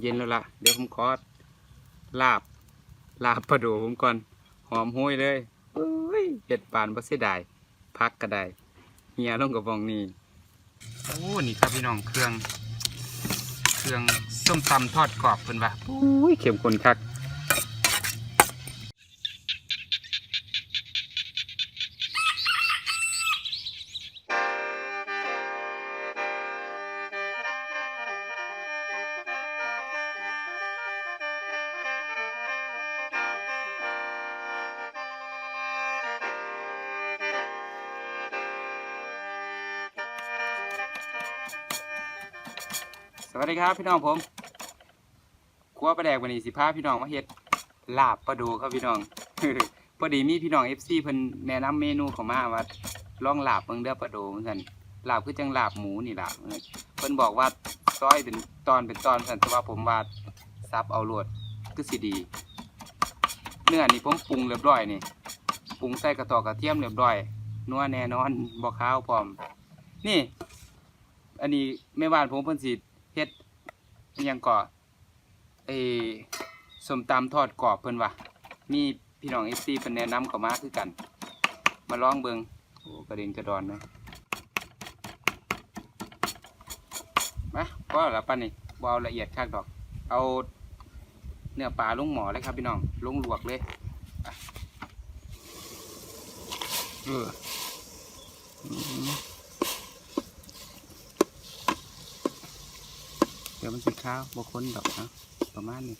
เย็นแล้วล่ะ เดี๋ยวผมขอลาบ ลาบปลาดูผมก่อน หอมห้ยเลยเอ้ยเห็ดปานบ่เสียดายพักก็ได้เฮียลงกับฟองนี่โอ้นี่ครับพี่น้องเครื่อง เครื่องส้มตำทอดกรอบเพิ่นว่าโอ้ยเข้มข้นคัก วัสดีครับพี่น้องผมครัวปลาแดกวันนี้สิพาพี่น้องมาเฮ็ดลาบปลาดูครับพี่น้องพอดีมีพี่น้อง FC เพิ่นแนะนำเมนูข้ามาว่าลองลาบเบิ่งเด้อปลาดูเหมือนกันลาบคือจังลาบหมูนี่ล่ะเพิ่นบอกว่าซอยเป็นตอนเป็นตอนซั่นแต่ว่าผมว่าซับเอาโลดคือสิดี เนื้อนี่ผมปรุงเรียบร้อยนี่ปรุงใส่กระตอกกระเทียมเรียบร้อยนัวแน่นอนบ่คาวพร้อม นี่ อันนี้แม่บ้านผมเพิ่นสิ ยังก่อเออสมตำทอดกรอบเพิ่นว่ามีพี่น้อง FC เพิ่นแนะนำเขามาคือกัน มาลองเบิงโอ้กระเด็นกระดอนนะมาพอแล้วปานนี้บ่เอาละเอียดคักดอก เอาเนื้อปลาลงหมอเลยครับพี่น้องลงลวกเลยเอออืม เดี๋ยวมันสิข้าวบค้นดอกนะประมาณนี้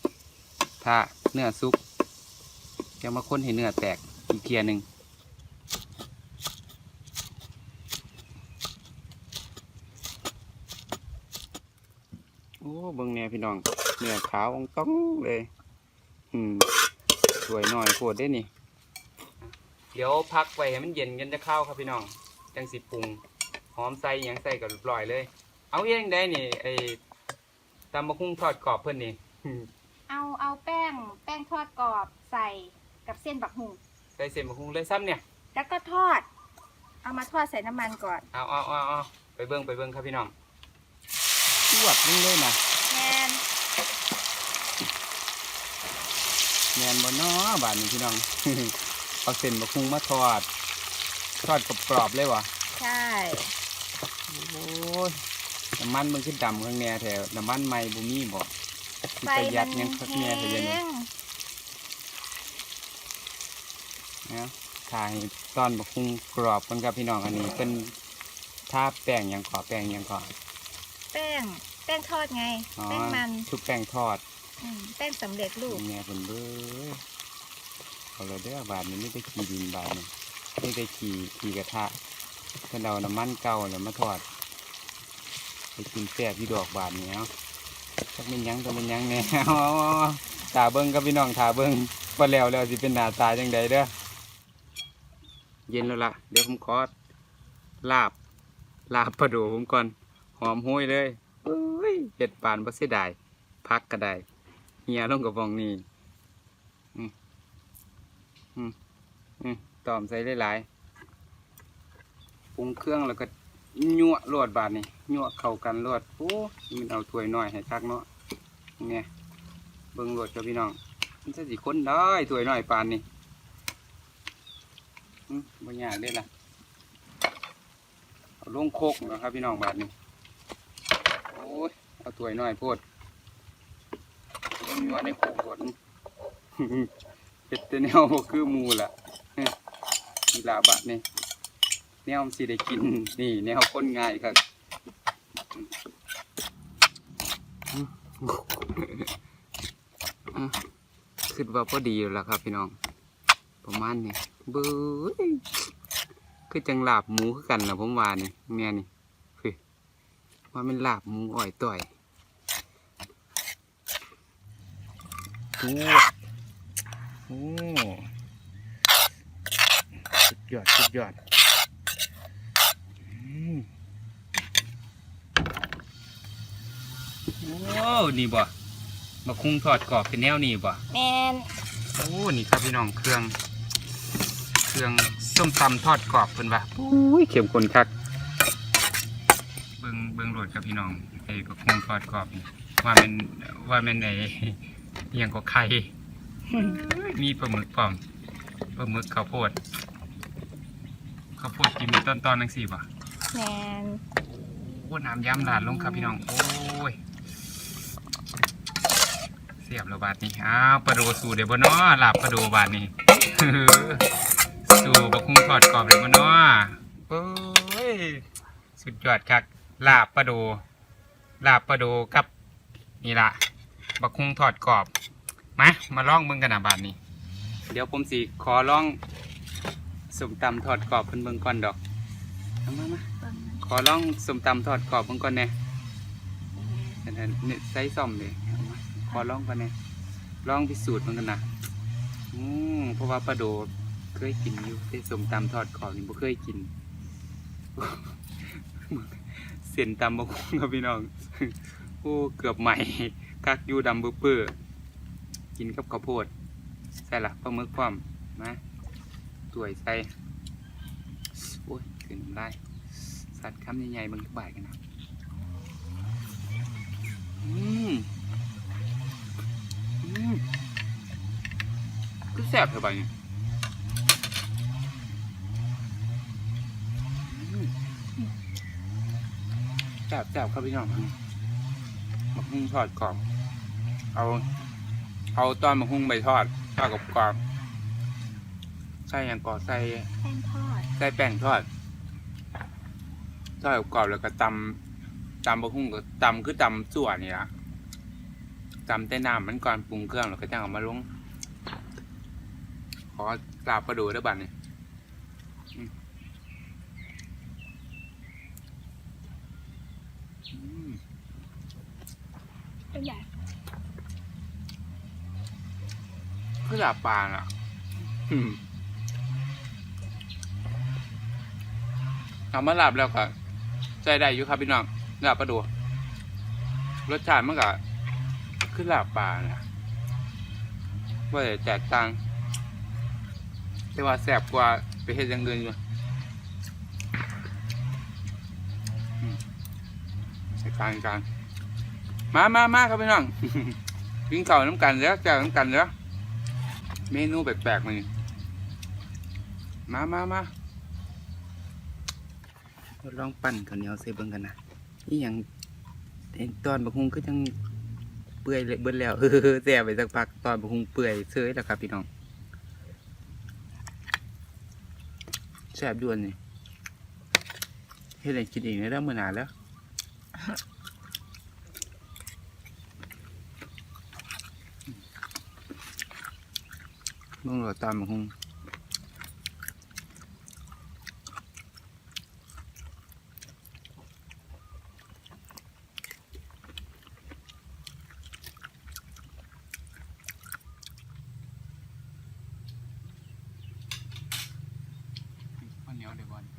ถ้าเนื้อซุปจะมาค้นให้เนื้อแตกอีกเทียหนึ่งโอ้เบิ่งแน่พี่น้องเนื้อขาวองต้องเลย อืมสวยหน่อยโคตรได้นี่ เดี๋ยวพักไว้ให้มันเย็นกันจะเข้าครับพี่น้อง จังสิปรุงหอมใส่ยังใส่กับเรียบร้อยเลย เอาเองได้นี่ไอ ตำมะคุ้งทอดกรอบเพื่อนนี่ เอาเอาแป้งแป้งทอดกรอบใส่กับเส้นบักหุ่งได้เส้นมะคุ้งเลยซ้ำเนี่ย แล้วก็ทอด เอามาทอดใส่น้ำมันก่อนเอาเอาเอาเอาไปเบิ้งไปเบิ้งครับพี่น้องจวดนี่เลยนะแทนแมนบนน้อบานนี้พี่น้อง เอาเส้นมะคุ้งมาทอด ทอดกรอบๆเลยวะใช่ โอ้ย น้ำมันมันขึ้นดำข้างแน่แถวน้ำมันไม่บุมีบ่สิไฟประหยัมัดนยังคักแน่เถอะเดี๋ยวนี้แห้งนะถ่ายตอนมะคุ้งกรอบกันครับพี่น้องอันนี้เป็นทาแป้งหยังขอแป้งหยังขอแป้งแป้งทอดไงอ๋อแป้งมันชุบแป้งทอดมแป้งสำเร็จรูปแม่เพิ่นเบ้อเอาเลยเด้อบาทนี้ไม่ได้ขี่ดินบาทนี้ไม่ได้ขี่ขี่กระทะเพิ่นเอาน้ำมันเก่าแล้วมาทอด ไปกินแซ่บที่ดอกบาทนี้เนาะจักเป็นยังตัวเป็นยังแน่เอาเอาเอาตาเบิ้งกับพี่น้องตาเบิ้งว่าแล้วแล้วสิเป็นหน้าตาจังใดเด้อเย็นแล้วล่ะ เดี๋ยวผมขอลาบ ลาบปลาดูผมก่อนหอมห้ยเลยเห็ดปานบ่เสียดายพักก็ได้เฮียลงกับฟองนี่ตอมใส่หลายๆปรุงเครื่องแล้วก็ ยั่วลวดบาดนี่ยั่วเข้ากันลวดโอ้มันเอาถ้วยน้อยให้คักเนาะเนี่ยเบิ่งลวดกับพี่น้องมันจะสิคนได้ถ้วยน้อยปานนี่บ่ยากเด้ล่ะเอาลงโคกนะครับพี่น้องบาดนี่โอ้ยเอาถ้วยน้อยโพดอยู่ในโขงรถเฮ็ดแต่แนวบ่คือมูล่ะนี่ลาบะนี่ แนวสิได้กินนี่แนวคนง่ายครับคิดว่าพอดีแล้วล่ะครับพี่น้อง ประมาณนี้เบ้ยคือจังลาบหมูคือกันล่ะผมว่านี่แม่นี่เฮ้ยว่ามันลาบหมูอ่อยต่อยจวโอ้สุดยอดสุดยอดอืมโอ้ นี่บ่มาคุ้งทอดกรอบเป็นแนวนี่บ่แมนโอ้นี่ครับพี่น้องเครื่อง เครื่องส้มตำทอดกรอบเพิ่นว่าโอ้ยเข้มข้นคักเบิ่งเบิ่งโหลดครับพี่น้องไอ้ก็คุ้งทอดกรอบนี่หว่ามันว่ามันไอ้เอียงก็ไข่มีปลาหมึกพร้อมปลาหมึกข้าวโพดข้าวโพดกินเป็นต้นๆนังสี่ป่ะแมนโอ้น้ำย้ำหลาดลงครับพี่น้องโอ้ย เสียบแล้วบาทนี้อ้าวปลาโดสู่เดี๋ยวบ่เนาะหลับปลาโดบาทนี้สู่บักคุ้งทอดกรอบเดี๋ยวบ่เนาะโอ้ยสุดยอดครับลาบปลาโดลาบปลาโดกับนี่ละบักคุ้งทอดกรอบมามาล่องเบิ่งกันนะบาทนี้ เดี๋ยวผมสิขอล่องสมตำทอดกรอบเพิ่นเบิ่งก่อนดอกเอามามาขอลองสมตำทอดกรอบเบิ่งก่อนแหน่อันนั้นนี่ยใส่ซ่อมเลย อามาขอลองก่อนแหน่ลองพิสูจน์มันกันนะอืมเพราะว่าปลาโดเคยกินอยู่แต่สมตำทอดกรอบนี่บ่เคยกิน เส้นตำบกหุ่งครับพี่น้องโอ้เกือบใหม่คักยู่ดำเปื้อกินกับข้าวโพดใส่ละปลาหมึกพร้อมมาตัวยใส่โอ้ยถึงได้สัตว์คำใหญ่ๆเบางทุกบาทกันนะอืมอืม ก็แซ่บเท่าไหร่เนี่ยอืมแซ่บแซ่บครับพี่น้องมะฮุ่งทอดกรอบเอา เอาตอนมะฮุ่งไปทอดทอดกับกรอบใส่อย่างก่อใส่แป้งทอดใส่แป้งทอดทอดกรอบแล้วก็ตำตำบะฮุ่งก็ตำคือตำส่วนนี่ละ ตำแต่น้ำมันก่อนปรุงเครื่องแล้วก็จังเอามาลง ขอลาบประดูด้วยบัดนี่อืมอืมเป็นใหญ่คือลาบปลาอะอืมเอามาลาบแล้วก็ใจได้อยู่ครับพี่น้องลาบประดู รสชาติมันก็ คือลาบปลาน่ะว่าแต่แตกต่างแต่ว่าแซ่บกว่าไปเฮ็ดอย่างอื่นอยู่กลางกลางมามามาครับพี่น้องกินข้าวน้ำกันแล้วแก้วน้ำกันแล้วเมนูแปลกๆนี่มามามาเราลองปั่นข้าวเหนียวใส่เบิ่งกันนะนี่อยังเห็นตอนบะฮุงก็ยัง เปื่อยเลยเบิ่แล้วแซ่บไปสักพักตอนบะฮุงเปื่อยเซยแล้วครับพี่น้องแซ่บด่วนนี่เฮ็ดให้กินเองได้แล้วมื้อหนาแล้วมึงหรอตามมาคง ข้